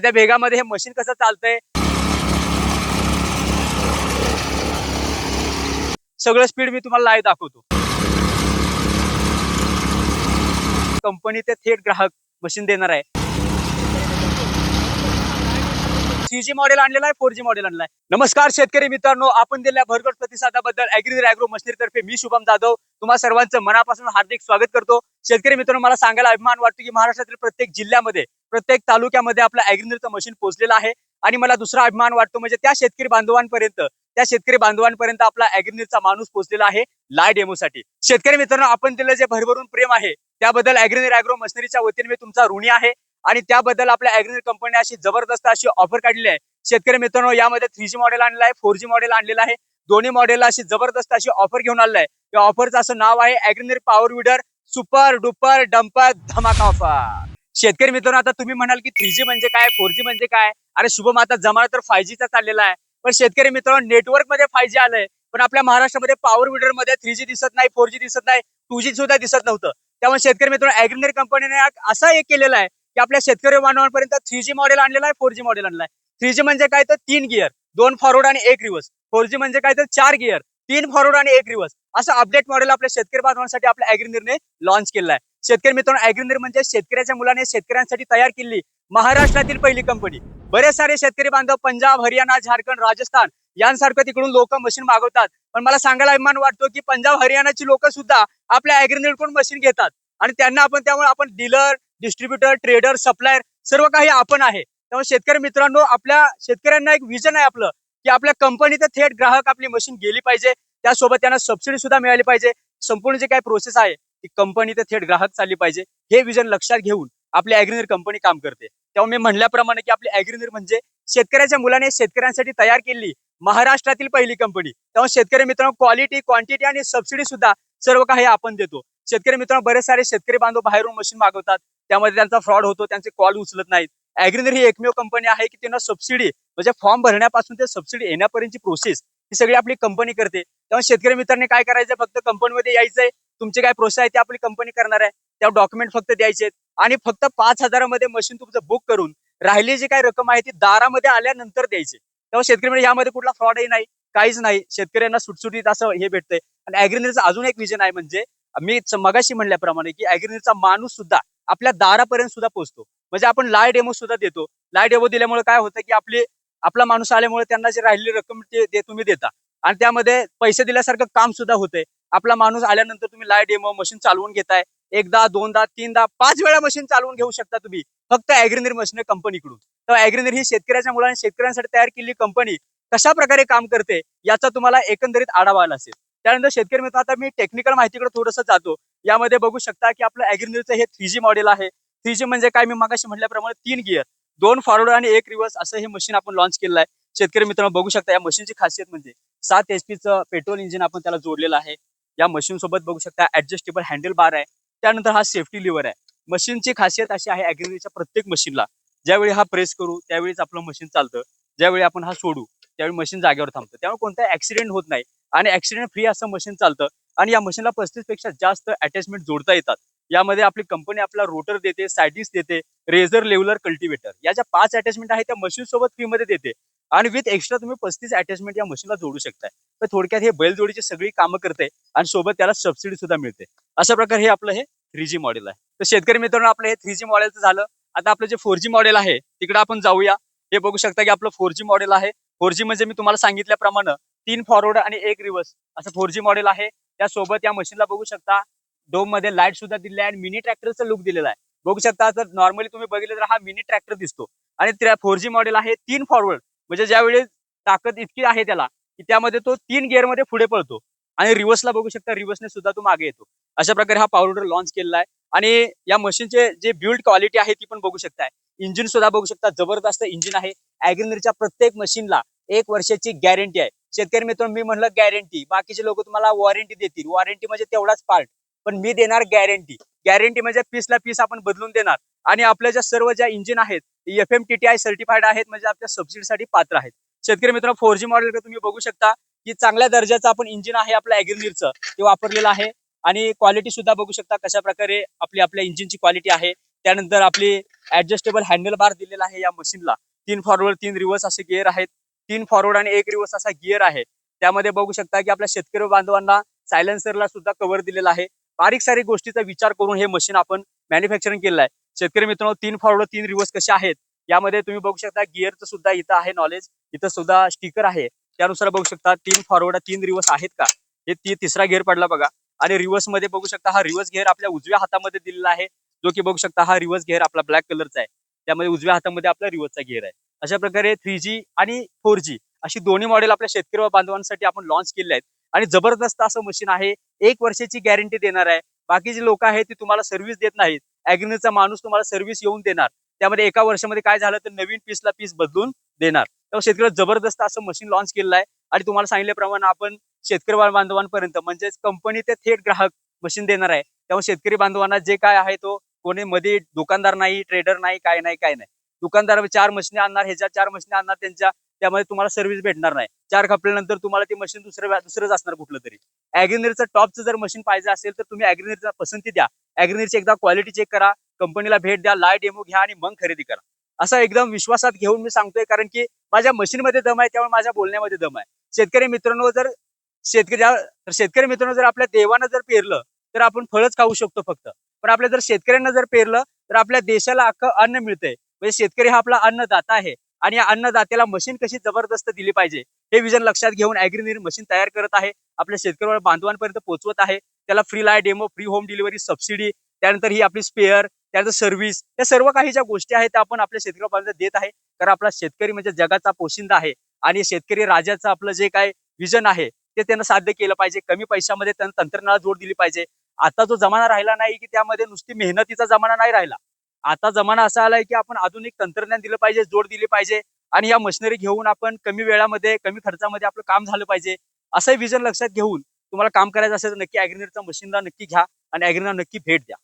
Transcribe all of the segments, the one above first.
आता वेगामध्ये हे मशीन कसं चालतंय? सगळं स्पीड मी तुम्हाला लाईव्ह दाखवतो. कंपनी ते थेट ग्राहक मशीन देणार आहे. थ्री जी मॉडेल आणलेला आहे फोर जी मॉडेल आणलाय नमस्कार शेतकरी मित्रांनो आपण दिलेल्या भरघोस प्रतिसादाबद्दल अॅग्रीर अॅग्रो मशिनरीतर्फे मी शुभम जाधव तुम्हाला सर्वांचं मनापासून हार्दिक स्वागत करतो. शेतकरी मित्रांनो मला सांगायला अभिमान वाटतो की महाराष्ट्रातील प्रत्येक जिल्ह्यामध्ये प्रत्येक तालुक्यामध्ये आपलं अॅग्रिनरचं मशीन पोहोचलेलं आहे. आणि मला दुसरा अभिमान वाटतो म्हणजे त्या शेतकरी बांधवांपर्यंत त्या शेतकरी बांधवांपर्यंत आपला अॅग्रिनरचा माणूस पोहोचलेला आहे लाय डेमोसाठी शेतकरी मित्रांनो आपण दिलं जे भरभरून प्रेम आहे त्याबद्दल अॅग्रिनर अॅग्रो मशनरीच्या वतीने मी तुमचा ऋणी आहे. आणि त्याबद्दल आपल्या अॅग्रिनर कंपनी अशी जबरदस्त अशी ऑफर काढली आहे. शेतकरी मित्रांनो यामध्ये थ्री जी मॉडेल आणलेलं आहे फोर जी मॉडेल आणलेलं आहे. दोन्ही मॉडेलला अशी जबरदस्त अशी ऑफर घेऊन आलेलं आहे. त्या ऑफरचं असं नाव आहे Agriner power weeder super duper dumper धमाका ऑफर शेतकरी मित्रांनो आता तुम्ही म्हणाल की थ्री जी म्हणजे काय फोर जी म्हणजे काय? अरे शुभम आता जमाना तर फाय जीचा चाललेला आहे. पण शेतकरी मित्रांनो नेटवर्कमध्ये फाय जी आलंय. पण आपल्या महाराष्ट्रामध्ये पॉवर विडरमध्ये थ्री जी दिसत नाही फोर जी दिसत नाही टू जी सुद्धा दिसत नव्हतं. त्यामुळे शेतकरी मित्रांनो अॅग्रिनर कंपनीने असा एक केलेला आहे की आपल्या शेतकरी बांधवांपर्यंत थ्री जी मॉडेल आणलेला आहे फोर जी मॉडेल आणलाय थ्री जी म्हणजे काय तर तीन गिअर दोन फॉरवर्ड आणि एक रिव्हर्स फोर जी म्हणजे काय तर चार गिअर तीन फॉरवर्ड आणि एक रिव्हर्स असं अपडेट मॉडेल आपल्या शेतकरी बांधवांसाठी आपल्या अॅग्रिनरने लॉन्च केलं आहे. शेतकरी मित्रांनो अॅग्रिनर म्हणजे शेतकऱ्याच्या मुलाने शेतकऱ्यांसाठी तयार केलेली महाराष्ट्रातील पहिली कंपनी बरेच सारे शेतकरी बांधव पंजाब हरियाणा झारखंड राजस्थान यांसारखं तिकडून लोक मशीन मागवतात. पण मला सांगायला अभिमान वाटतो की पंजाब हरियाणाची लोक सुद्धा आपल्या अॅग्रिनरकडून मशीन घेतात. आणि त्यांना आपण त्यामुळे आपण डीलर डिस्ट्रीब्युटर ट्रेडर सप्लायर सर्व काही आपण आहे. त्यामुळे शेतकरी मित्रांनो आपल्या शेतकऱ्यांना एक विजन आहे आपलं. की आपल्या कंपनीत थेट ग्राहक आपली मशीन गेली पाहिजे. त्यासोबत त्यांना सबसिडी सुद्धा मिळाली पाहिजे. संपूर्ण जे काही प्रोसेस आहे ती कंपनी ते थेट ग्राहक चालली पाहिजे. हे विजन लक्षात घेऊन आपली अॅग्रिनर कंपनी काम करते. तेव्हा मी म्हणल्याप्रमाणे की आपली अॅग्रिनर म्हणजे शेतकऱ्याच्या मुलाने शेतकऱ्यांसाठी तयार केलेली महाराष्ट्रातील पहिली कंपनी तेव्हा शेतकरी मित्रांनो क्वालिटी क्वांटिटी आणि सबसिडी सुद्धा सर्व काही आपण देतो. शेतकरी मित्रांनो बरेच सारे शेतकरी बांधव बाहेरून मशीन मागवतात. त्यामध्ये त्यांचा फ्रॉड होतो त्यांचे कॉल उचलत नाहीत. ऍग्रीनर ही एकमेव कंपनी आहे की त्यांना सबसिडी म्हणजे फॉर्म भरण्यापासून ते सबसिडी येण्यापर्यंतची प्रोसेस ही सगळी आपली कंपनी करते. तेव्हा शेतकरी मित्रांनी काय करायचं फक्त कंपनीमध्ये यायचंय. तुमचे काय प्रोसेस आहे ते आपली कंपनी करणार आहे. त्या डॉक्युमेंट फक्त द्यायचे आणि फक्त पाच हजारामध्ये मशीन तुमचं बुक करून राहिली जी काही रक्कम आहे ती दारामध्ये आल्यानंतर द्यायची. तेव्हा शेतकरी म्हणजे यामध्ये कुठला फ्रॉडही नाही. काहीच नाही. शेतकऱ्यांना सुटसुटीत असं हे भेटतंय. आणि अॅग्रिनरचं अजून एक विजन आहे म्हणजे मी मगाशी म्हणल्याप्रमाणे की अॅग्रिनरचा माणूस सुद्धा आपल्या दारापर्यंत सुद्धा पोहोचतो. म्हणजे आपण लाय डेमो सुद्धा देतो. लाय डेमो दिल्यामुळे काय होतं की आपले आपला माणूस आल्यामुळे त्यांना जे राहिलेली रक्कम ते तुम्ही देता. आणि त्यामध्ये पैसे दिल्यासारखं काम सुद्धा होतंय. आपला माणूस आल्यानंतर तुम्ही लाय डेमो मशीन चालवून घेताय. एकदा दोनदा तीनदा पाच वेळा मशीन चालवून घेऊ शकता तुम्ही. फक्त अॅग्रिनर मशीन कंपनीकडून तर अॅग्रिनर ही शेतकऱ्याच्या मुलांनी शेतकऱ्यांसाठी तयार केलेली कंपनी कशा प्रकारे काम करते याचा तुम्हाला एकंदरीत आढावा आला असेल. त्यानंतर शेतकरी मित्र आता मी टेक्निकल माहितीकडे थोडंसं जातो. यामध्ये बघू शकता की आपलं अॅग्रिनरचं हे थ्री जी मॉडेल आहे. थ्री जी म्हणजे काय मी मागाशी म्हटल्याप्रमाणे तीन गिअर दोन फॉरवर्ड आणि एक रिव्हर्स असं हे मशीन आपण लॉन्च केलं आहे. शेतकरी मित्रांनो बघू शकता या मशीनची खासियत म्हणजे सात एच पीचं पेट्रोल इंजिन आपण त्याला जोडलेलं आहे. या मशीन सोबत बघू शकता ऍडजस्टेबल हँडल बार आहे. त्यानंतर हा सेफ्टी लिव्हर आहे. मशीनची खासियत अशी आहे अॅग्रिनरच्या प्रत्येक मशीनला ज्यावेळी हा प्रेस करू त्यावेळीच आपलं मशीन चालतं. ज्यावेळी आपण हा सोडू त्यावेळी मशीन जागेवर थांबतं. त्यामुळे कोणता ऍक्सिडेंट होत नाही. आणि ऍक्सिडेंट फ्री असं मशीन चालतं. आणि या मशीनला पस्तीसपेक्षा जास्त अटॅचमेंट जोडता येतात. यामध्ये आपली कंपनी आपला रोटर देते सायटिस देते रेझर लेवलर कल्टिवेटर या ज्या पाच अटॅचमेंट आहे त्या मशीन सोबत फ्री मध्ये देते. आणि विथ एक्स्ट्रा तुम्ही पस्तीस अटॅचमेंट या मशीनला जोडू शकताय. तर थोडक्यात हे बैलजोडीची सगळी कामं करते आणि सोबत त्याला सबसिडी सुद्धा मिळते. अशा प्रकारे हे आपलं हे थ्री जी मॉडेल आहे. तर शेतकरी मित्रांनो आपलं हे थ्री जी मॉडेलचं झालं. आता आपलं जे फोर जी मॉडेल आहे तिकडे आपण जाऊया. हे बघू शकता की आपलं फोर जी मॉडेल आहे. फोर जी म्हणजे मी तुम्हाला सांगितल्याप्रमाणे तीन फॉरवर्ड आणि एक रिव्हर्स असं फोर जी मॉडेल आहे. त्यासोबत या मशीनला बघू शकता डोममध्ये लाइट सुद्धा दिले आहे आणि मिनी ट्रॅक्टरचा लुक दिलेला आहे. बघू शकता तर नॉर्मली तुम्ही बघितलं तर हा मिनी ट्रॅक्टर दिसतो. आणि फोर जी मॉडेल आहे तीन फॉरवर्ड म्हणजे ज्यावेळी ताकद इतकी आहे त्याला की त्यामध्ये तो तीन गिअरमध्ये पुढे पळतो. आणि रिव्हर्सला बघू शकता रिव्हर्सने सुद्धा तो मागे येतो. अशा प्रकारे हा पॉवर लॉन्च केलेला आहे. आणि या मशीनचे जे बिल्ड क्वालिटी आहे ती पण बघू शकताय. इंजिन सुद्धा बघू शकता जबरदस्त इंजिन आहे. अॅग्रिनरच्या प्रत्येक मशीनला एक वर्षाची गॅरंटी आहे. शेतकरी मित्रांनो मी म्हणलं गॅरंटी बाकीचे लोक तुम्हाला वॉरंटी देतील. वॉरंटी म्हणजे तेवढाच पार्ट पण मी देणार गॅरंटी गॅरंटी म्हणजे पीसला पीस आपण बदलून देणार. आणि आपल्या ज्या सर्व ज्या इंजिन आहेत F M T T I certified आहेत म्हणजे आपल्या सबसिडीसाठी पात्र आहेत. शेतकरी मित्रांनो फोर जी मॉडेल तुम्ही बघू शकता की चांगल्या दर्जाचं आपण इंजिन आहे आपल्या अॅग्रिनरचं ते वापरलेलं आहे. आणि क्वालिटी सुद्धा बघू शकता कशा प्रकारे आपली आपल्या इंजिनची क्वालिटी आहे. त्यानंतर आपली ऍडजस्टेबल हँडल बार दिलेला आहे या मशीनला तीन फॉरवर्ड तीन रिव्हर्स असे गिअर आहेत. तीन फॉरवर्ड आणि एक रिव्हर्स असा गिअर आहे. त्यामध्ये बघू शकता की आपल्या शेतकरी बांधवांना सायलेन्सरला सुद्धा कव्हर दिलेला आहे. बारीक सारीक गोष्टीचा विचार करून हे मशीन आपण मॅन्युफॅक्चरिंग केलं आहे. शेतकरी मित्रांनो तीन फॉरवर्ड तीन रिव्हर्स कसे आहेत? यामध्ये तुम्ही बघू शकता गिअरचं सुद्धा इथं आहे नॉलेज इथं सुद्धा स्टिकर आहे. त्यानुसार बघू शकता तीन फॉरवर्ड तीन रिव्हर्स आहेत का? हे ती तिसरा गिअर पडला बघा. आणि रिव्हर्समध्ये बघू शकता हा रिव्हर्स गिअर आपल्या उजव्या हातामध्ये दिलेला आहे. जो की बघू शकता हा रिव्हर्स गिअर आपला ब्लॅक कलरचा आहे. त्यामध्ये उजव्या हातामध्ये आपला रिव्हर्सचा गिअर आहे. अशा प्रकारे थ्री जी आणि फोर जी अशी दोन्ही मॉडेल आपल्या शेतकरी बांधवांसाठी आपण लॉन्च केले आहेत. आणि जबरदस्त असं मशीन आहे. एक वर्षाची गॅरंटी देणार आहे. बाकीचे लोक आहेत ते तुम्हाला सर्व्हिस देत नाहीत. अॅग्रीचा माणूस तुम्हाला सर्व्हिस येऊन देणार. त्यामध्ये एका वर्षामध्ये काय झालं तर नवीन पीसला पीस बदलून देणार. तेव्हा शेतकऱ्याला जबरदस्त असं मशीन लॉन्च केलेलं आहे. आणि तुम्हाला सांगितल्याप्रमाणे आपण शेतकरी बांधवांपर्यंत म्हणजेच कंपनी ते थेट ग्राहक मशीन देणार आहे. त्यामुळे शेतकरी बांधवांना जे काय आहे तो कोणी मध्ये दुकानदार नाही ट्रेडर नाही काय नाही काय नाही. दुकानदार चार मशीने आणणार ह्याच्या चार मशीने आणणार त्यांच्या त्यामध्ये तुम्हाला सर्व्हिस भेटणार नाही. चार खपल्यानंतर तुम्हाला ती मशीन दुसरं दुसरंच असणार कुठलं तरी अॅग्रिनरचं टॉपचं जर मशीन पाहिजे असेल तर तुम्ही अॅग्रिनरचा पसंती द्या. अॅग्रिनरची एकदा क्वालिटी चेक करा कंपनीला भेट द्या लाइट डेमो घ्या आणि मग खरेदी करा. असा एकदम विश्वासात घेऊन मी सांगतोय कारण की माझ्या मशीनमध्ये दम आहे त्यामुळे माझ्या बोलण्यामध्ये दम आहे. शेतकरी मित्रांनो जर शेतकरी शेतकरी मित्रांनो जर आपल्या देवानं जर पेरलं तर आपण फळच खाऊ शकतो फक्त. पण आपल्या जर शेतकऱ्यांना जर पेरलं तर आपल्या देशाला अख्खं अन्न मिळतंय. म्हणजे शेतकरी हा आपला अन्नदाता आहे. आणि या अन्नदात्याला मशीन कशी जबरदस्त दिली पाहिजे? हे विजन लक्षात घेऊन अॅग्रीनिर मशीन तयार करत आहे. आपल्या शेतकरी बांधवांपर्यंत पोहोचवत आहे. त्याला free live demo free home delivery subsidy त्यानंतर ही आपली स्पेअर त्यानंतर सर्व्हिस या सर्व काही ज्या गोष्टी आहेत त्या आपण आपल्या शेतकरी बांधवांना देत आहे. कारण आपला शेतकरी म्हणजे जगाचा पोशिंदा आहे. आणि शेतकरी राजाचं आपलं जे काय विजन आहे ते त्यांना साध्य केलं पाहिजे. कमी पैशामध्ये त्यांना तंत्रज्ञानाला जोड दिली पाहिजे. आता जो जमाना राहिला नाही की त्यामध्ये नुसती मेहनतीचा जमाना नाही राहिला. आता जमाना असा आलाय की आपण आधुनिक तंत्रज्ञान दिलं पाहिजे जोड दिली पाहिजे आणि या मशिनरी घेऊन आपण कमी वेळामध्ये कमी खर्चामध्ये आपलं काम झालं पाहिजे असं विजन लक्षात घेऊन तुम्हाला काम करायचं असेल तर नक्की अॅग्रिनरचा मशीनला नक्की घ्या आणि अॅग्रिनर नक्की भेट द्या.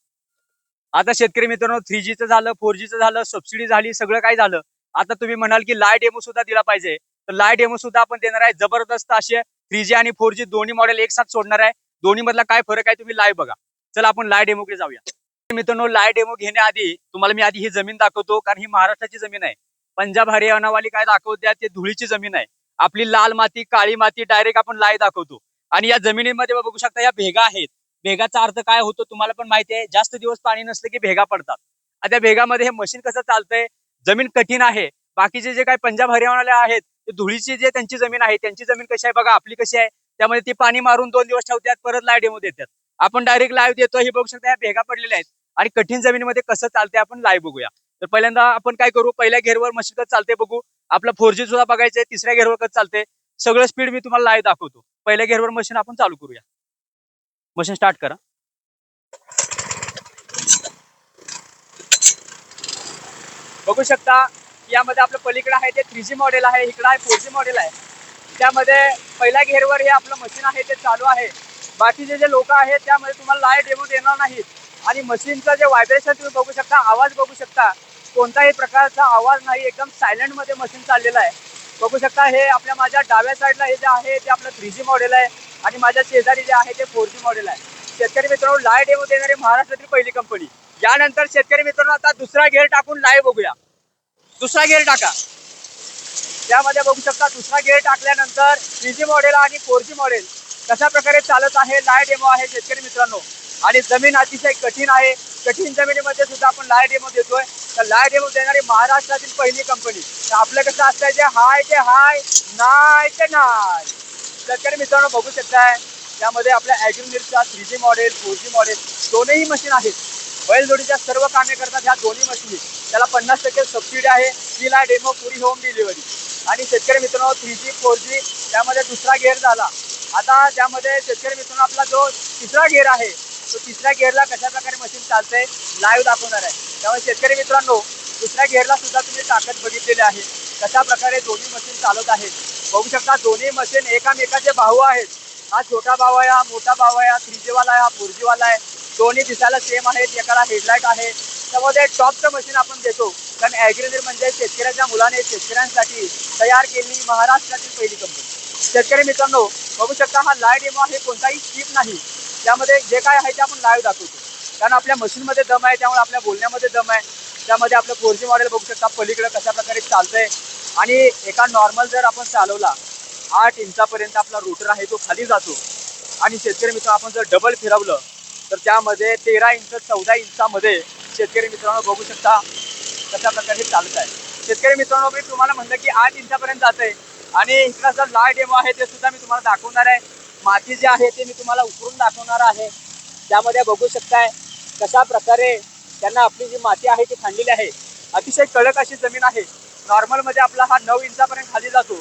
आता शेतकरी मित्रांनो थ्री जीचं झालं फोर जीचं झालं सबसिडी झाली सगळं काय झालं. आता तुम्ही म्हणाल की लाय डेमो सुद्धा दिला पाहिजे. तर लाय डेमो सुद्धा आपण देणार आहे. जबरदस्त असे थ्री जी आणि फोर जी दोन्ही मॉडेल एक साथ सोडणार आहे. दोन्ही मधला काय फरक आहे तुम्ही लाईव्ह बघा. चला आपण लाय डेमोकडे जाऊया. मित्रांनो लाय डेमो घेण्याआधी तुम्हाला मी आधी ही जमीन दाखवतो कारण ही महाराष्ट्राची जमीन आहे. पंजाब हरियाणावाली काय दाखवत्या ते धुळीची जमीन आहे. आपली लाल माती काळी माती डायरेक्ट आपण लाय दाखवतो. आणि या जमिनीमध्ये बघू शकता या भेगा आहेत. भेगाचा अर्थ काय होतो तुम्हाला पण माहिती आहे. जास्त दिवस पाणी नसलं की भेगा पडतात. आणि त्या भेगामध्ये हे मशीन कसं चालतंय? जमीन कठीण आहे. बाकीचे जे काही पंजाब हरियाणावाले आहेत ते धुळीची जे त्यांची जमीन आहे त्यांची जमीन कशी आहे बघा आपली कशी आहे? त्यामध्ये ती पाणी मारून दोन दिवस ठेवतात परत लाय डेमो देतात. आपण डायरेक्ट लाईव्ह देतो हे बघू शकता या भेगा पडलेल्या आहेत. आणि कठीण जमिनीमध्ये कसं चालतंय आपण लाईव्ह बघूया. तर पहिल्यांदा आपण काय करू पहिल्या घेरवर मशीन कसं चालते बघू. आपलं फोर जी सुद्धा बघायचंय तिसऱ्या घेरवर कसं चालते सगळं स्पीड मी तुम्हाला लाईव्ह दाखवतो. पहिल्या घेरवर मशीन आपण चालू करूया. मशीन स्टार्ट करा. बघू शकता यामध्ये आपलं पलीकडे आहे ते थ्री जी मॉडेल आहे इकडे आहे फोर जी मॉडेल आहे. त्यामध्ये पहिल्या घेरवर हे आपलं मशीन आहे ते चालू आहे. बाकीचे जे लोक आहेत त्यामध्ये तुम्हाला लाइट डेमो देणार नाहीत. आणि मशीनचं जे व्हायब्रेशन तुम्ही बघू शकता आवाज बघू शकता कोणताही प्रकारचा आवाज नाही एकदम सायलेंटमध्ये मशीन चाललेलं आहे. बघू शकता हे आपल्या माझ्या डाव्या साईडला हे जे आहे ते आपलं थ्री जी मॉडेल आहे आणि माझ्या शेजारी जे आहे ते फोर जी मॉडेल आहे. शेतकरी मित्रांनो लाय डेमो देणारी महाराष्ट्रातील पहिली कंपनी यानंतर शेतकरी मित्रांनो आता दुसरा गेअर टाकून लाय बघूया. दुसरा गेअर टाका. त्यामध्ये बघू शकता दुसरा गेअर टाकल्यानंतर थ्री जी मॉडेल आणि फोर जी मॉडेल कशा प्रकारे चालत आहे लाय डेमो आहे शेतकरी मित्रांनो. आणि जमीन अतिशय कठीण आहे. कठीण जमिनीमध्ये सुद्धा आपण लाय डेमो देतोय. तर लाय डेमो देणारी महाराष्ट्रातील पहिली कंपनी तर आपलं कसं असतं हाय ते हाय नाय ते नाय. शेतकरी मित्रांनो बघू शकताय. त्यामध्ये आपल्या ॲग्रिमिरचा three G model four G model दोनही मशीन आहेत. बैलजोडीच्या सर्व कामे करतात ह्या दोन्ही मशीनी त्याला पन्नास टक्के सबसिडी आहे. ही लाय डेमो पुरी होम डिलिव्हरी आणि शेतकरी मित्रांनो थ्री जी फोर जी त्यामध्ये दुसरा गेअर झाला. आता त्यामध्ये शेतकरी मित्रांनो आपला जो तिसरा गेअर आहे तो तिसऱ्या गेअरला कशा प्रकारे मशीन चालते लाईव्ह दाखवणार आहे. त्यामुळे शेतकरी मित्रांनो दुसऱ्या गेअरला सुद्धा तुम्ही ताकद बघितलेली आहे. कशा प्रकारे दोन्ही मशीन चालत आहेत. बघू शकता दोन्ही मशीन एकामेकाचे भाऊ आहेत. हा छोटा भाऊ आहे हा मोठा भाऊ आहे हा थ्रीजीवाला आहे हा फोरजीवाला आहे. दोन्ही दिसायला सेम आहेत एकाला हेडलाईट आहे. त्यामध्ये टॉपचं मशीन आपण देतो. कारण ॲग्रिनर म्हणजे शेतकऱ्याच्या मुलाने शेतकऱ्यांसाठी तयार केलेली महाराष्ट्रातील पहिली कंपनी शेतकरी मित्रांनो बघू शकता हा लाइट डेमो आहे कोणताही स्किप नाही. त्यामध्ये जे काय आहे ते आपण लाईव्ह दाखवतो. कारण आपल्या मशीनमध्ये दम आहे त्यामुळे आपल्या बोलण्यामध्ये दम आहे. त्यामध्ये आपलं फोर जी मॉडेल बघू शकता पलीकडे कशा प्रकारे चालतंय. आणि एका नॉर्मल जर आपण चालवला आठ इंचापर्यंत आपला रोटर आहे तो खाली जातो. आणि शेतकरी मित्र आपण जर डबल फिरवलं तर त्यामध्ये तेरा इंच चौदा इंचामध्ये शेतकरी मित्रांनो बघू शकता कशा प्रकारे चालत आहे शेतकरी मित्रांनो मी तुम्हाला म्हणलं की आठ इंचापर्यंत जाते आहे आणि इथला जर लाय डेमो आहे ते सुद्धा मी तुम्हाला दाखवणार आहे. माती जे आहे ते मी तुम्हाला उकरून दाखवणार आहे. त्यामध्ये बघू शकताय कशा प्रकारे त्यांना आपली जी माती आहे ती खांडलेली आहे. अतिशय कडक अशी जमीन आहे. नॉर्मलमध्ये आपला हा नऊ इंचापर्यंत खाली जातो.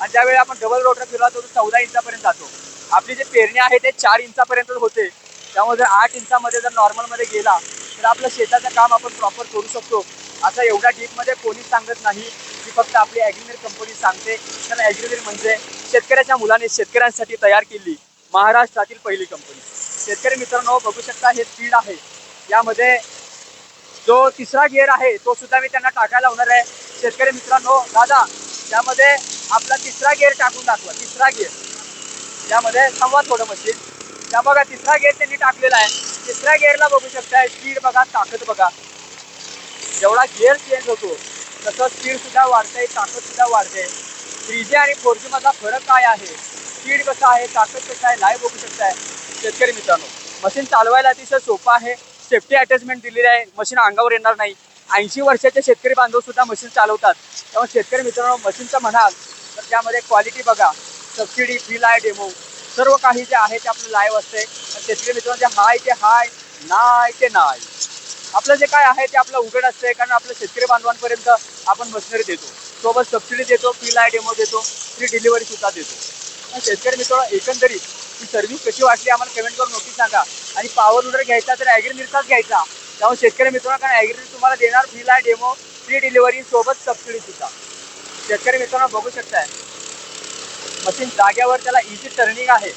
आणि ज्यावेळी आपण डबल रोटर फिरला तो चौदा इंचापर्यंत जातो. आपली जी पेरणी आहे ते चार इंचापर्यंत होते. त्यामुळे जर आठ इंचामध्ये जर नॉर्मलमध्ये गेला तर आपलं शेताचं काम आपण प्रॉपर करू शकतो. असं एवढ्या डीपमध्ये कोणीच सांगत नाही. ती फक्त आपली ॲग्रिमेर कंपनी सांगते कारण ॲग्रिमेर म्हणजे शेतकऱ्याच्या मुलाने शेतकऱ्यांसाठी तयार केली महाराष्ट्रातील पहिली कंपनी शेतकरी मित्रांनो बघू शकता हे स्पीड आहे. यामध्ये जो तिसरा गिअर आहे तो सुद्धा मी त्यांना टाकायला होणार आहे. शेतकरी मित्रांनो दादा त्यामध्ये आपला तिसरा गिअर टाकून दाखवा तिसरा गिअर त्यामध्ये संवाद थोडं मशीन. त्या बघा तिसरा गेअर त्यांनी टाकलेला आहे. तिसऱ्या गिअरला बघू शकताय स्पीड बघा ताकद बघा. जेवढा गिअर चेंज होतो तसं स्पीड सुद्धा वाढते ताकद सुद्धा वाढते थ्री जी आणि फोर जी मधला फरक काय आहे? स्पीड कसं आहे? ताकद कसं आहे? लाईव्ह बघू शकताय. शेतकरी मित्रांनो मशीन चालवायला अतिशय सोपं आहे. सेफ्टी अटॅचमेंट दिलेली आहे. मशीन अंगावर येणार नाही. ऐंशी वर्षाचे शेतकरी बांधव सुद्धा मशीन चालवतात. त्यामुळे शेतकरी मित्रांनो मशीनचं म्हणाल तर त्यामध्ये क्वालिटी बघा. सबसिडी फ्री लाय डेमो सर्व काही जे आहे ते आपलं लाईव्ह असते शेतकरी मित्रांनो जे हाय ते हाय नाय ते नाय आपलं जे काय आहे ते आपलं उघड असतंय कारण आपल्या शेतकरी बांधवांपर्यंत आपण मशिनरी देतो. सोबत सबसिडी देतो फ्री लाय डेमो देतो फ्री डिलिव्हरी सुद्धा देतो. शेतकरी मित्रांनो एकंदरीत ही सर्व्हिस कशी वाटली आम्हाला कमेंट करून नक्की सांगा. आणि पॉवर वगैरे घ्यायचा तर ॲग्रीनिरचाच घ्यायचा. त्यामुळे शेतकरी मित्रांनो कारण ॲग्री तुम्हाला देणार free live demo free delivery सोबत सबसिडी सुद्धा. शेतकरी मित्रांनो बघू शकताय. मशीन जाग्यावर त्याला इझी टर्निंग आहे.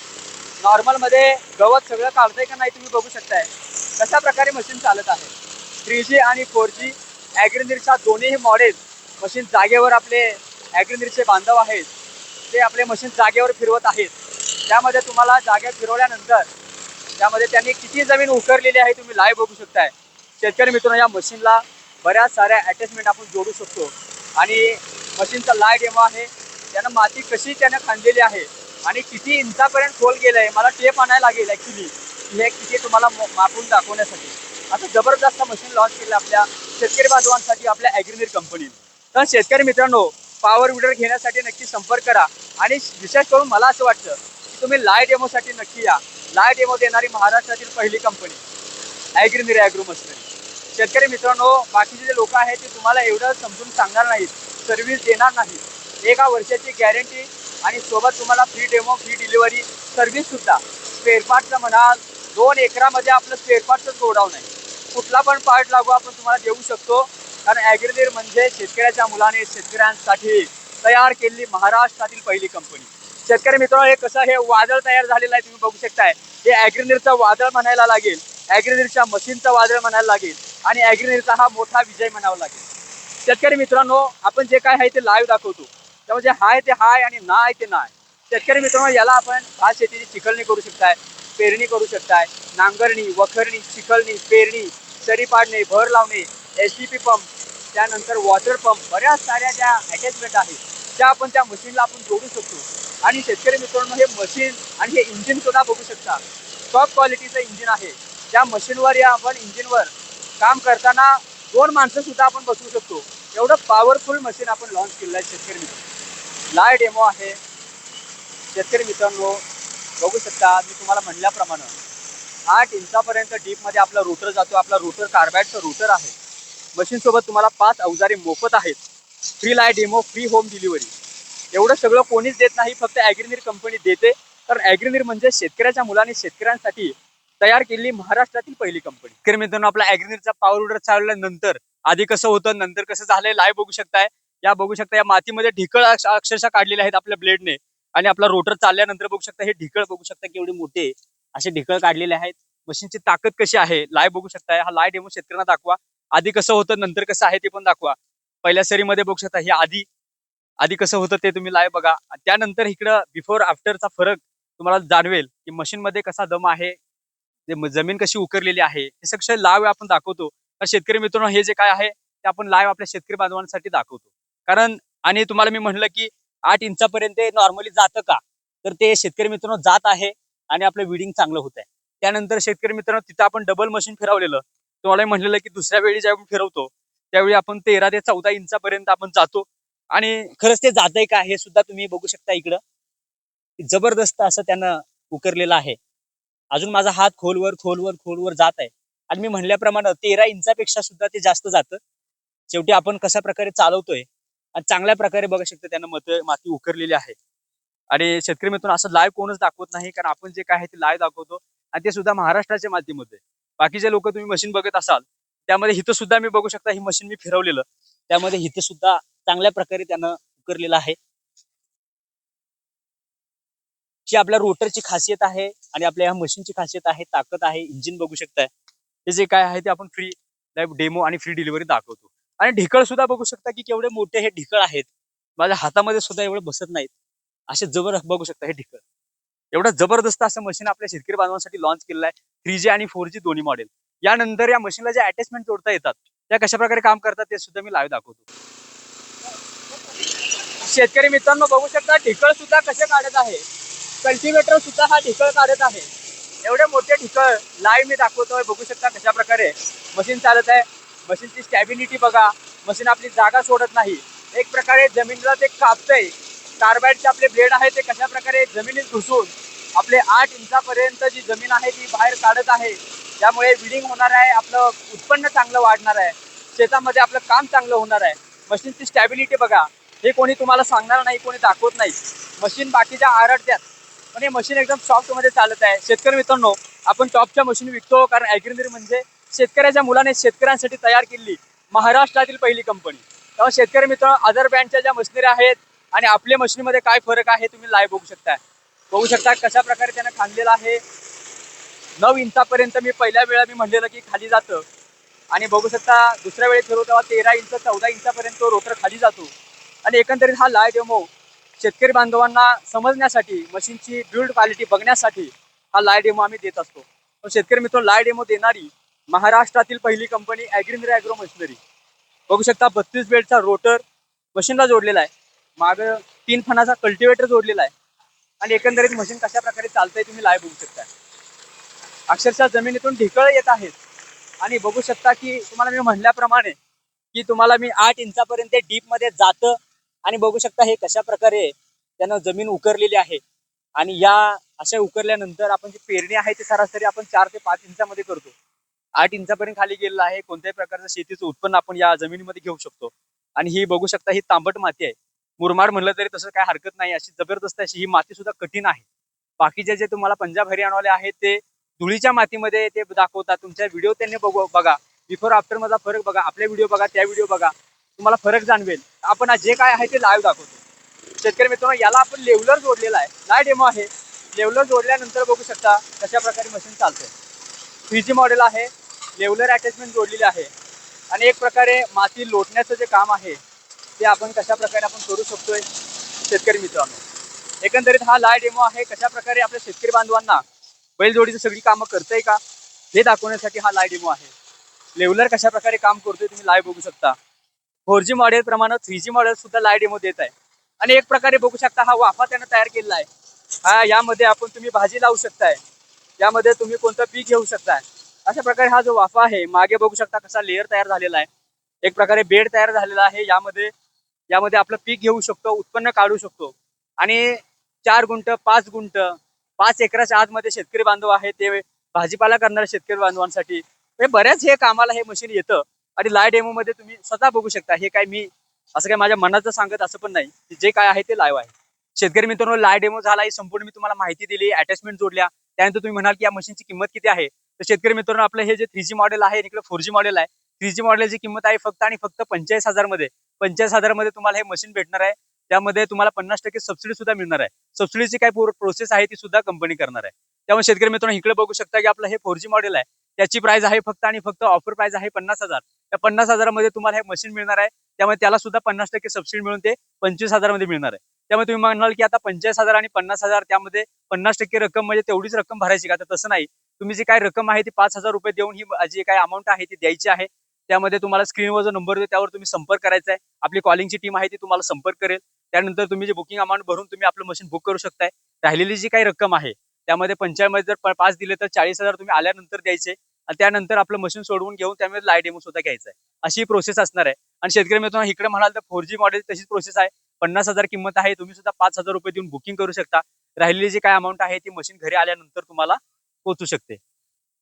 नॉर्मलमध्ये गवत सगळं काढतंय का नाही तुम्ही बघू शकताय. कशा प्रकारे मशीन चालत आहे? थ्री जी आणि फोर जी ॲग्रिनिरच्या दोन्हीही मॉडेल मशीन जागेवर आपले ॲग्रिनिरचे बांधव आहेत. ते आपले मशीन जागेवर फिरवत आहेत. त्यामध्ये तुम्हाला जागे फिरवल्यानंतर त्यामध्ये त्यांनी किती जमीन उकरलेली आहे तुम्ही लाईव्ह बघू शकताय. शेतकरी मित्रांनो या मशीनला बऱ्याच साऱ्या अटॅचमेंट आपण जोडू शकतो. आणि मशीनचा लाय डेमो आहे. त्यानं माती कशी त्यानं खांदलेली आहे? आणि किती इंचापर्यंत खोल गेलं आहे मला टेप आणायला लागेल ॲक्च्युली हे किती तुम्हाला मापून दाखवण्यासाठी. आता जबरदस्त मशीन लॉन्च केलं आपल्या शेतकरी बांधवांसाठी आपल्या ॲग्रिनिर कंपनीने तर शेतकरी मित्रांनो पॉवर विडर घेण्यासाठी नक्की संपर्क करा. आणि विशेष करून मला असं वाटतं की तुम्ही लाय डेमोसाठी नक्की या. लाय डेमो देणारी महाराष्ट्रातील पहिली कंपनी ॲग्रिनीर ॲग्रो मशिनरी शेतकरी मित्रांनो बाकीचे जे लोक आहेत ते तुम्हाला एवढं समजून सांगणार नाहीत. सर्व्हिस देणार नाहीत. एका वर्षाची गॅरंटी आणि सोबत तुम्हाला फ्री डेमो फ्री डिलिव्हरी सर्व्हिससुद्धा स्पेअरपार्टचं म्हणाल दोन एकरामध्ये आपलं स्पेअरपार्टचं गोडाऊन आहे. कुठला पण पार्ट लागू आपण तुम्हाला देऊ शकतो. कारण ॲग्रिनिर म्हणजे शेतकऱ्याच्या मुलाने शेतकऱ्यांसाठी तयार केलेली महाराष्ट्रातील पहिली कंपनी शेतकरी मित्रांनो हे कसं हे वादळ तयार झालेलं आहे तुम्ही बघू शकताय. हे ॲग्रिनिरचं वादळ म्हणायला लागेल. ॲग्रिनिरच्या मशीनचं वादळ म्हणायला लागेल. आणि ॲग्रिनिरचा हा मोठा विजय म्हणावा लागेल. शेतकरी मित्रांनो आपण जे काय आहे ते लाईव्ह दाखवतो. त्यामुळे जे हाय ते हाय आणि नाय ते नाय. शेतकरी मित्रांनो याला आपण भात शेतीची चिखलणी करू शकताय. पेरणी करू शकताय. नांगरणी वखरणी चिखलणी पेरणी सरी पाडणे भर लावणे एस टी पी पंप त्यानंतर वॉटर पंप बऱ्याच साऱ्या ज्या अटॅचमेंट आहेत त्या आपण त्या मशीनला आपण जोडू शकतो. आणि शेतकरी मित्रांनो हे मशीन आणि हे इंजिन सुद्धा बघू शकता. टॉप क्वालिटीचं इंजिन आहे. त्या मशीनवर या आपण इंजिनवर काम करताना दोन माणसं सुद्धा आपण बसवू शकतो. एवढं पॉवरफुल मशीन आपण लॉन्च केलेलं आहे शेतकरी मित्र लाय डेमो आहे. शेतकरी मित्रांनो बघू शकता मी तुम्हाला म्हणल्याप्रमाणे आठ इंचापर्यंत डीपमध्ये आपला रोटर जातो. आपला रोटर कार्बाईडचा रोटर आहे. मशीनसोबत तुम्हाला पाच अवजारे मोफत आहेत. Free live demo free home delivery एवढं सगळं कोणीच देत नाही फक्त ॲग्रिनीर कंपनी देते. तर ॲग्रिनीर म्हणजे शेतकऱ्याच्या मुलाने शेतकऱ्यांसाठी तयार केलेली महाराष्ट्रातील पहिली कंपनी तर मित्रांनो आपला ॲग्रिनीरचा पॉवर रोडर चालल्यानंतर आधी कसं होतं नंतर कसं झालंय लाईव्ह बघू शकताय. या बघू शकता या मातीमध्ये ढिकळ अक्षरशः काढलेले आहेत आपल्या ब्लेडने आणि आपला रोटर चालल्यानंतर बघू शकता हे ढिकळ बघू शकता केवढे मोठे असे ढिकळ काढलेले आहेत. मशीनची ताकद कशी आहे? लाय बघू शकता हा लाय डेमो शेतकऱ्यांना दाखवा. आधी कसं होतं नंतर कसं आहे ते पण दाखवा. पहिल्या सरीमध्ये बघू शकता हे आधी आधी कसं होतं ते तुम्ही लाय बघा. त्यानंतर इकडं बिफोर आफ्टरचा फरक तुम्हाला जाणवेल की मशीन मध्ये कसा दम आहे जमीन कशी उकरलेली आहे हे सगळं लाईव्ह आपण दाखवतो. तर शेतकरी मित्रांनो हे जे काय आहे ते आपण लाईव्ह आपल्या शेतकरी बांधवांसाठी दाखवतो. कारण आणि तुम्हाला मी म्हणलं की आठ इंचापर्यंत नॉर्मली जातं का? तर ते शेतकरी मित्रांनो जात आहे आणि आपलं विडिंग चांगलं होत आहे त्यानंतर शेतकरी मित्रांनो तिथं आपण डबल मशीन फिरवलेलं. तुम्हाला म्हणलेलं की दुसऱ्या वेळी ज्यावेळी फिरवतो त्यावेळी आपण तेरा ते चौदा इंचापर्यंत आपण जातो. आणि खरंच ते जातंय का हे सुद्धा तुम्ही बघू शकता इकडं. जबरदस्त असं त्यानं उकरलेलं आहे. अजून माझा हात खोलवर खोलवर खोलवर जात आहे. आणि मी म्हणल्याप्रमाणे तेरा इंचापेक्षा सुद्धा ते जास्त जातं. शेवटी आपण कशा प्रकारे चालवतोय चांगल्या प्रकारे बघू शकतो त्यांना मत माती उकरलेली आहे. आणि शेतकरी मित्रांनो असं लाईव्ह कोणच दाखवत नाही कारण आपण जे काय आहे ते लाईव्ह दाखवतो. आणि ते सुद्धा महाराष्ट्राच्या माध्यमामध्ये बाकीचे लोक तुम्ही मशीन बघत असाल त्यामध्ये हिथं सुद्धा मी बघू शकता ही मशीन मी फिरवलेलं. त्यामध्ये हिथं सुद्धा चांगल्या प्रकारे त्यानं उकरलेलं आहे. जी आपल्या रोटरची खासियत आहे आणि आपल्या ह्या मशीनची खासियत आहे ताकद आहे इंजिन बघू शकताय. हे जे काय आहे ते आपण फ्री लाईव्ह डेमो आणि फ्री डिलिव्हरी दाखवतो. आणि ढिकळ सुद्धा बघू शकता की केवढे मोठे हे ढिकळ आहेत. माझ्या हातामध्ये सुद्धा एवढे बसत नाहीत. असे जबर बघू शकता हे ढिकळ. एवढं जबरदस्त असं मशीन आपल्या शेतकरी बांधवांसाठी लॉन्च केलेलं आहे. थ्री जी आणि फोर जी दोन्ही मॉडेल यानंतर या मशीनला जे अटॅचमेंट जोडता येतात त्या कशा प्रकारे काम करतात ते सुद्धा मी लाईव्ह दाखवतो. शेतकरी मित्रांनो बघू शकता ढिकळ सुद्धा कसे काढत आहे. कल्टिवेटर सुद्धा हा ढिकळ काढत आहे. एवढे मोठे ढिकळ लाईव्ह मी दाखवतोय. बघू शकता कशा प्रकारे मशीन चालत आहे. मशीनची स्टॅबिलिटी बघा. मशीन आपली जागा सोडत नाही. एक प्रकारे जमिनीला ते कापतंय. कार्बाईडचे आपले ब्लेड आहे ते कशा प्रकारे जमिनीत घुसून आपले आठ इंचापर्यंत जी जमीन आहे ती बाहेर काढत आहे. त्यामुळे विडिंग होणार आहे आपलं उत्पन्न चांगलं वाढणार आहे. शेतामध्ये आपलं काम चांगलं होणार आहे. मशीनची स्टॅबिलिटी बघा. हे कोणी तुम्हाला सांगणार नाही कोणी दाखवत नाही. मशीन बाकीच्या आरडत्यात पण हे मशीन एकदम सॉफ्टमध्ये चालत आहे. शेतकरी मित्रांनो आपण टॉपच्या मशीन विकतो कारण ॲग्रिनरी म्हणजे शेतकऱ्याच्या मुलाने शेतकऱ्यांसाठी तयार केलेली महाराष्ट्रातील पहिली कंपनी तेव्हा शेतकरी मित्र अदर ब्रँडच्या ज्या मशिनरी आहेत आणि आपल्या मशीनमध्ये काय फरक आहे तुम्ही लाईव्ह बघू शकता बघू शकता कशा प्रकारे त्यानं खांदलेलं आहे. नऊ इंचापर्यंत मी पहिल्या वेळा मी म्हणलेलं की खाली जातं. आणि बघू शकता दुसऱ्या वेळी फिरवू तेव्हा तेरा इंच चौदा इंचापर्यंत तो रोटर खाली जातो. आणि एकंदरीत हा लाय डेमो शेतकरी बांधवांना समजण्यासाठी मशीनची बिल्ड क्वालिटी बघण्यासाठी हा लाय डेमो आम्ही देत असतो. शेतकरी मित्र लाय डेमो देणारी महाराष्ट्रातील पहिली कंपनी ॲग्रिनरी ॲग्रो मशिनरी बघू शकता बत्तीस बेडचा रोटर मशीनला जोडलेला आहे. माग तीन फणाचा कल्टिवेटर जोडलेला आहे. आणि एकंदरीत मशीन कशा प्रकारे चालतंय तुम्ही लाय बघू शकता. अक्षरशः जमिनीतून ढिकळ येत आहेत. आणि बघू शकता की तुम्हाला मी म्हणल्याप्रमाणे की तुम्हाला मी आठ इंचापर्यंत डीपमध्ये जातं आणि बघू शकता हे कशा प्रकारे त्यानं जमीन उकरलेली आहे. आणि या अशा उकरल्यानंतर आपण जी पेरणी आहे ती सरासरी आपण चार ते पाच इंचामध्ये करतो. आठ इंचापर्यंत खाली गेलेला आहे. कोणत्याही प्रकारचं शेतीचं उत्पन्न आपण या जमिनीमध्ये घेऊ शकतो. आणि ही बघू शकता ही तांबट माती आहे. मुरमाड म्हणलं तरी तसं काय हरकत नाही. अशी जबरदस्त अशी ही माती सुद्धा कठीण आहे. बाकीचे जे तुम्हाला पंजाब हरियाणावाले आहेत ते धुळीच्या मातीमध्ये ते दाखवतात. तुमच्या व्हिडिओ त्यांनी बघू बघा. बिफोर आफ्टर मधला फरक बघा. आपल्या व्हिडिओ बघा त्या व्हिडिओ बघा. तुम्हाला फरक जाणवेल. आपण जे काय आहे ते लाईव्ह दाखवतो. शेतकरी मित्रांनो याला आपण लेवलर जोडलेला आहे. लाय डेमो आहे. लेवलर जोडल्यानंतर बघू शकता कशा प्रकारे मशीन चालतंय. थ्री जी मॉडेल आहे. लेवलर अटॅचमेंट जोडलेली आहे. आणि एक प्रकारे माती लोटण्याचं जे काम आहे ते आपण कशा प्रकारे आपण करू शकतोय? शेतकरी मित्रांनो. एकंदरीत हा लाय डेमो आहे. कशा प्रकारे आपल्या शेतकरी बांधवांना बैलजोडीची सगळी कामं करतंय का? हे दाखवण्यासाठी हा लाय डेमो आहे. लेवलर कशा प्रकारे काम करतोय तुम्ही लाईव्ह बघू शकता. फोर जी मॉडेल प्रमाणे थ्री जी मॉडेल सुद्धा लाय डेमो देत आहे. आणि एक प्रकारे बघू शकता हा वाफा त्यानं तयार केलेला आहे. हा यामध्ये आपण तुम्ही भाजी लावू शकताय. यामध्ये तुम्ही कोणतं पीक घेऊ शकताय. अशा प्रकारे हा जो वाफा आहे मागे बघू शकता कसा लेअर तयार झालेला आहे. एक प्रकारे बेड तयार झालेला आहे यामध्ये यामध्ये आपलं पीक घेऊ शकतो उत्पन्न काढू शकतो. आणि चार गुंट पाच गुंट पाच एकराच्या आतमध्ये शेतकरी बांधव आहे ते भाजीपाला करणाऱ्या शेतकरी बांधवांसाठी. हे बऱ्याच हे कामाला हे मशीन येतं. आणि लाय डेमो मध्ये तुम्ही स्वतः बघू शकता. हे काय मी असं काय माझ्या मनाचं सांगत असं पण नाही. जे काय आहे ते लाईव्ह आहे. शेतकरी मित्रांनो लाय डेमो झाला ही संपूर्ण मी तुम्हाला माहिती दिली अटॅचमेंट जोडल्या. त्यानंतर तुम्ही म्हणाल की या मशीनची किंमत किती आहे? तर शेतकरी मित्रांनो आपलं हे जे थ्री जी मॉडेल आहे इकडे फोर जी मॉडेल आहे थ्री जी मॉडेलची किंमत आहे फक्त आणि फक्त पंचेचाळीस हजारमध्ये. पंचेचाळीस हजारमध्ये तुम्हाला हे मशीन भेटणार आहे. त्यामध्ये तुम्हाला पन्नास टक्के सबसिडी सुद्धा मिळणार आहे. सबसिडीची काय प्रोसेस आहे ती सुद्धा कंपनी करणार आहे. त्यामुळे शेतकरी मित्रांनो इकडे बघू शकता की आपलं हे फोर जी मॉडेल आहे. त्याची प्राइस आहे फक्त आणि फक्त ऑफर प्राइस आहे पन्नास हजार. त्या पन्नास हजारामध्ये तुम्हाला हे मशीन मिळणार आहे. त्यामुळे त्याला सुद्धा पन्नास टक्के सबसिडी मिळून ते पंचवीस हजारमध्ये मिळणार आहे. त्यामुळे तुम्ही म्हणाल की आता पंचवीस हजार आणि पन्नास हजार त्यामध्ये पन्नास टक्के रक्कम म्हणजे तेवढीच रक्कम भरायची का? तर तसं नाही. तुम्ही जी काय रक्कम आहे ती पाच हजार रुपये देऊन ही जी काय अमाऊंट आहे ती द्यायची आहे. त्यामध्ये तुम्हाला स्क्रीनवर जो नंबर देतो त्यावर तुम्ही संपर्क करायचा आहे. आपली कॉलिंगची टीम आहे ती तुम्हाला संपर्क करेल. त्यानंतर तुम्ही जे बुकिंग अमाऊंट भरून तुम्ही आपलं मशीन बुक करू शकताय. राहिलेली जी काही रक्कम आहे त्यामध्ये पंचायतमध्ये जर पाच दिले तर चाळीस हजार तुम्ही आल्यानंतर द्यायचे. आणि त्यानंतर आपलं मशीन सोडवून घेऊन त्यामध्ये लाइट डेमो सुद्धा घ्यायचा आहे. अशी प्रोसेस असणार आहे. आणि शेतकरी मित्रांनो इकडे म्हणाल तर फोर जी मॉडेल तशीच प्रोसेस आहे. पन्नास हजार किंमत आहे तुम्ही सुद्धा पाच हजार रुपये देऊन बुकिंग करू शकता. राहिलेली जी काय अमाऊंट आहे ती मशीन घरी आल्यानंतर तुम्हाला पोहोचू शकते.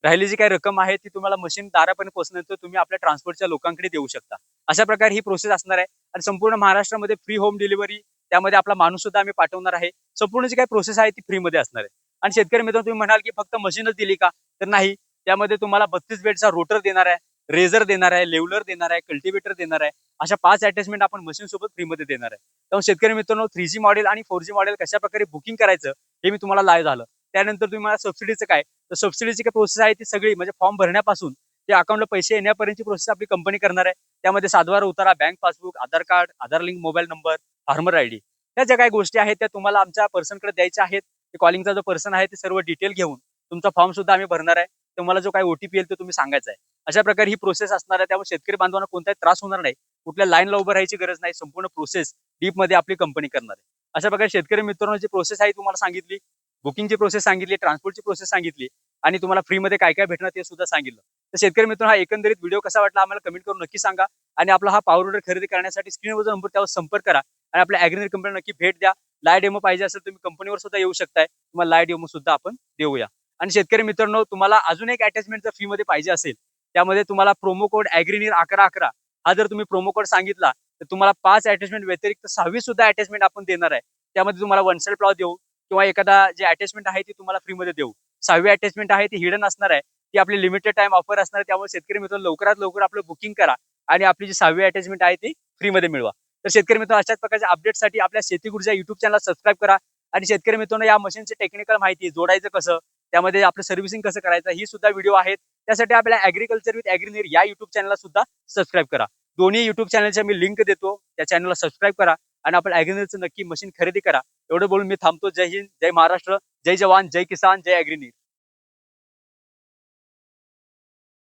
राहिली जी काही रक्कम आहे ती तुम्हाला मशीन दारापर्यंत पोहोचल्यानंतर तुम्ही आपल्या ट्रान्सपोर्टच्या लोकांकडे देऊ शकता. अशा प्रकारे ही प्रोसेस असणार आहे आणि संपूर्ण महाराष्ट्रामध्ये फ्री होम डिलिव्हरी त्यामध्ये आपला माणूस सुद्धा आम्ही पाठवणार आहे. संपूर्ण जी काही प्रोसेस आहे ती फ्रीमध्ये असणार आहे. आणि शेतकरी मित्रांनो तुम्ही म्हणाल की फक्त मशीनच दिली का? तर नाही. त्यामध्ये तुम्हाला बत्तीस बेडचा रोटर देणार आहे रेझर देणार आहे लेवलर देणार आहे कल्टिवेटर देणार आहे. अशा पाच अटॅचमेंट आपण मशीन सोबत फ्रीमध्ये देणार आहे. त्यामुळे शेतकरी मित्रांनो थ्री जी मॉडेल आणि फोर जी मॉडेल कशा प्रकारे बुकिंग करायचं हे मी तुम्हाला लाईव्ह झालं. त्यानंतर तुम्ही मला सबसिडीचं काय? तर सबसिडीची काय प्रोसेस आहे ती सगळी म्हणजे फॉर्म भरण्यापासून ते अकाउंटला पैसे येण्यापर्यंतची प्रोसेस आपली कंपनी करणार आहे. त्यामध्ये सातवार उतारा bank passbook Aadhaar card Aadhaar link mobile number farmer ID त्या ज्या काही गोष्टी आहेत त्या तुम्हाला आमच्या पर्सनकडे द्यायच्या आहेत. ते कॉलिंगचा जो पर्सन आहे ते सर्व डिटेल घेऊन तुमचा फॉर्म सुद्धा आम्ही भरणार आहे. तुम्हाला जो काही ओटीपी येईल तो तुम्ही सांगायचा आहे. अशा प्रकारे ही प्रोसेस असणार आहे. त्यामुळे शेतकरी बांधवांना कोणताही त्रास होणार नाही. कुठल्या लाईनला उभं राहायची गरज नाही. संपूर्ण प्रोसेस डीपमध्ये आपली कंपनी करणार आहे. अशा प्रकारे शेतकरी मित्रांनो जी प्रोसेस आहे तुम्हाला सांगितली. बुकिंगची प्रोसेस सांगितली ट्रान्सपोर्टची प्रोसेस सांगितली आणि तुम्हाला फ्रीमध्ये काय काय भेटणार ते सुद्धा सांगितलं. तर शेतकरी मित्रांनो हा एकंदरीत व्हिडिओ कसा वाटला आम्हाला कमेंट करून नक्की सांगा आणि आपला हा पॉवर ऑर्डर खरेदी करण्यासाठी स्क्रीनवर नंबर त्यावर संपर्क करा आणि आपल्या अॅग्रिनरी कंपनीला नक्की भेट द्या. लाय डेमो पाहिजे असेल तुम्ही कंपनीवर सुद्धा येऊ शकताय. तुम्हाला लाय डेमो सुद्धा आपण देऊया. आणि शेतकरी मित्रांनो तुम्हाला अजून एक अटॅचमेंट जर फ्री मध्ये पाहिजे असेल त्यामध्ये तुम्हाला प्रोमो कोड अॅग्रिनिर अकरा अकरा हा जर तुम्ही प्रोमो कोड सांगितला तर तुम्हाला पाच अटॅचमेंट व्यतिरिक्त सहावी सुद्धा अटॅचमेंट आपण देणार आहे. त्यामध्ये तुम्हाला वन साइड प्लॉ देऊ किंवा एखादा जे अटॅचमेंट आहे ती तुम्हाला फ्रीमध्ये देऊ. सहावी अटॅचमेंट आहे ती हिडन असणार आहे. ती आपली लिमिटेड टाइम ऑफर असणार आहे. त्यामुळे शेतकरी मित्र लवकरात लवकर आपलं बुकिंग करा आणि आपली जी सहावी अटॅचमेंट आहे ती फ्रीमध्ये मिळवा. तर शेतकरी मित्र अशाच प्रकारच्या अपडेटसाठी आपल्या शेती गुरुच्या युट्यूब चॅनल सबस्क्राईब करा. आणि शेतकरी मित्रांनो या मशीनची टेक्निकल माहिती जोडायचं कसं? त्यामध्ये आपलं सर्व्हिसिंग कसं करायचं? ही सुद्धा व्हिडिओ आहेत. त्यासाठी आपल्या ऍग्रीकल्चर विथ ऍग्रिनीर या युट्यूब चॅनलला सुद्धा सबस्क्राईब करा. दोन्ही युट्यूब चॅनलच्या मी लिंक देतो. त्या चॅनलला सबस्क्राईब करा. आणि आपण ऍग्रिनीरचं नक्की मशीन खरेदी करा. एवढं बोलून मी थांबतो. जय हिंद जय महाराष्ट्र जय जवान जय किसान जय अॅग्रीनीर